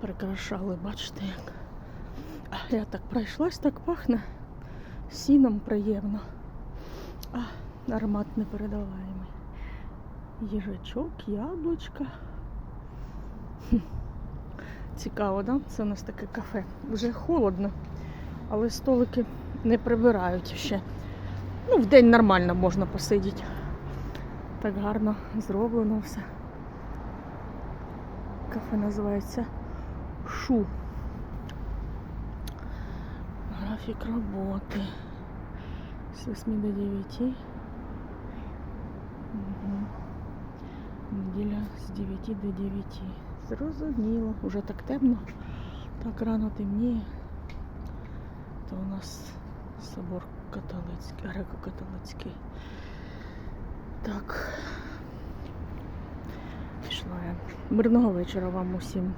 Прикрашали, бачите як. Я так пройшлась, так пахне. Сіном приємно. А, аромат непередаваємий. Їжачок, яблучка. Цікаво, да? Це у нас таке кафе. Вже холодно, але столики не прибирають ще. Ну, в день нормально можна посидіти. Так гарно зроблено все. Кафе називається Шу. Графік роботи. З 8 до 9. Угу. Неділя з 9 до 9. Зрозуміло. Уже так темно. Так рано темніє. То у нас собор католицький, греко-католицький. Так. Пішла я. Мирного вечора вам усім.